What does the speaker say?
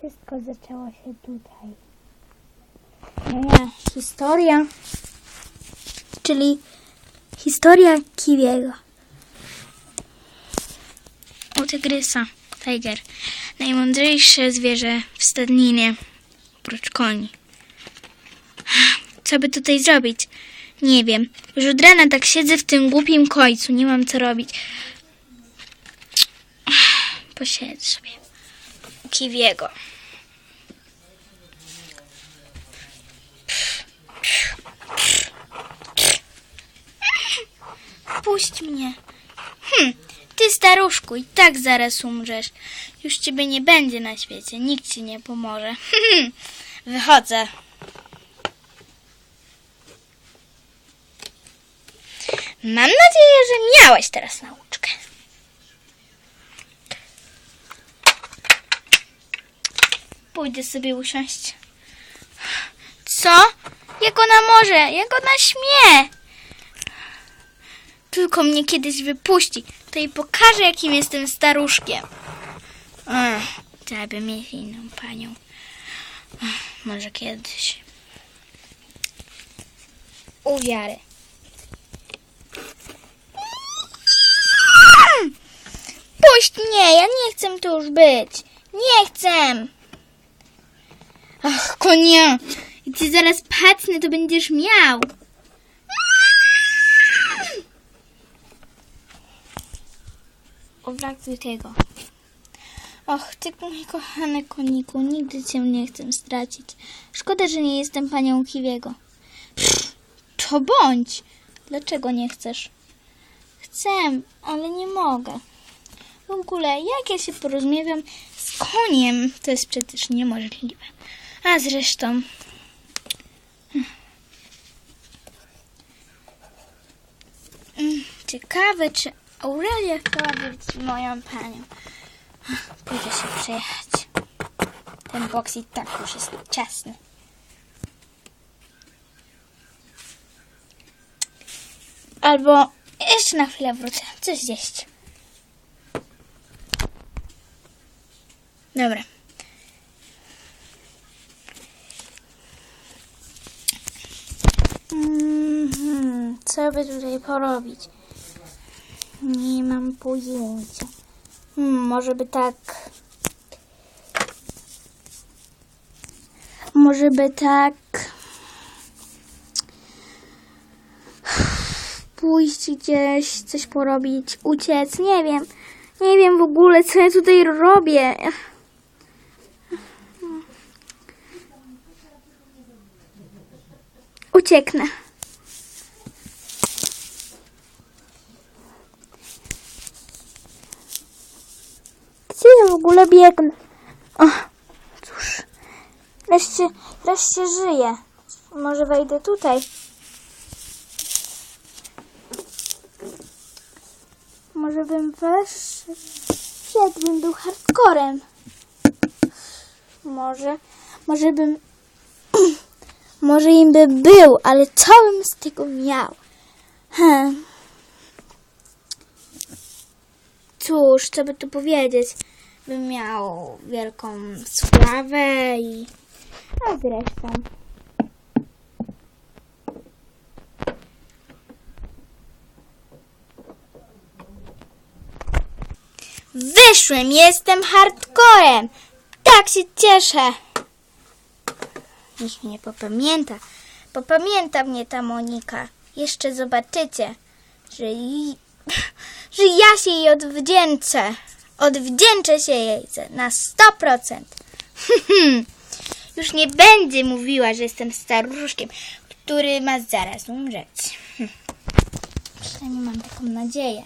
Wszystko zaczęło się tutaj. Moja historia, czyli historia Kiwiego. U tygrysa. Tiger. Najmądrzejsze zwierzę w stadninie. Oprócz koni. Co by tutaj zrobić? Nie wiem. Już od rana tak siedzę w tym głupim końcu. Nie mam co robić. Posiedzę sobie. Kiwiego. Puść mnie. Hm, ty staruszku, i tak zaraz umrzesz. Już ciebie nie będzie na świecie, nikt ci nie pomoże. Wychodzę. Mam nadzieję, że miałeś teraz nauczkę. Pójdę sobie usiąść. Co? Jak ona może? Jak ona śmie? Tylko mnie kiedyś wypuści, to jej pokażę, jakim jestem staruszkiem. By mieć inną panią. Ech, może kiedyś. U wiary. Puść mnie, ja nie chcę tu już być. Nie chcę. Ach, konia. Jak cię zaraz pacnę, to będziesz miał. Obraktuj tego. Och, ty mój kochany koniku, nigdy cię nie chcę stracić. Szkoda, że nie jestem panią Kiwiego. Pff, to bądź. Dlaczego nie chcesz? Chcę, ale nie mogę. W ogóle, jak ja się porozmawiam z koniem, to jest przecież niemożliwe. A zresztą... Mm, Ciekawe, czy Aurelia chciałaby być moją panią. Pójdę się przejechać. Ten boks i tak już jest ciasny. Albo jeszcze na chwilę wrócę. Coś zjeść. Dobra. Co by tutaj porobić? Nie mam pojęcia. Hmm, może by tak. Może by tak. Pójść gdzieś, coś porobić, uciec. Nie wiem. Nie wiem w ogóle, co ja tutaj robię. Ucieknę. Gdzie ja w ogóle biegnę? O, cóż. Wreszcie, wreszcie żyję. Może wejdę tutaj. Może bym weszł. Jakbym był hardcorem. Może, może bym. może im by był, ale co bym z tego miał? Hmm. Cóż, co by tu powiedzieć? Bym miał wielką sławę i... A zresztą... Wyszłem, jestem hardcorem! Tak się cieszę! Nikt mnie nie popamięta. Popamięta mnie ta Monika. Jeszcze zobaczycie, że, i- że ja się jej odwdzięczę. Odwdzięczę się jej za- na 100%. Już nie będzie mówiła, że jestem staruszkiem, który ma zaraz umrzeć. Przynajmniej mam taką nadzieję.